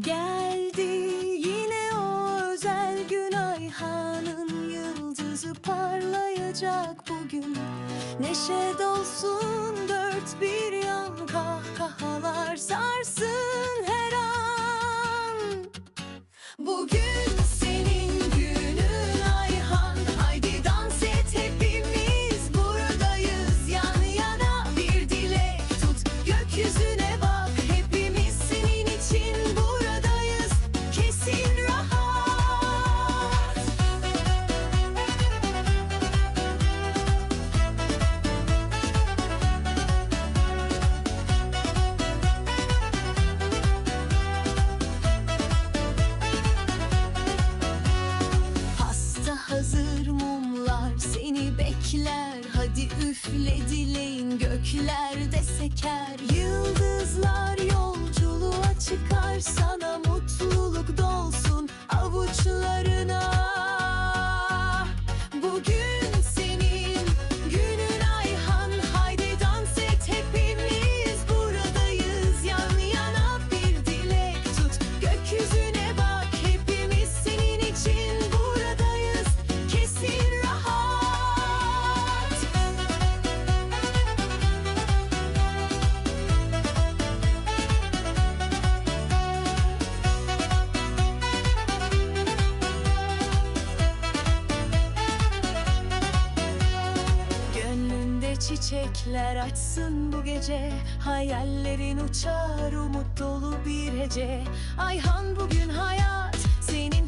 Geldi yine o özel gün Ayhan'ın yıldızı parlayacak bugün. Neşe dolsun dört bir yan kahkahalar sarsın seni bekler Hadi üfle dileğin. Göklerde seker Çiçekler açsın bu gece. Hayallerin uçar umut dolu bir hece. Ayhan bugün hayat senin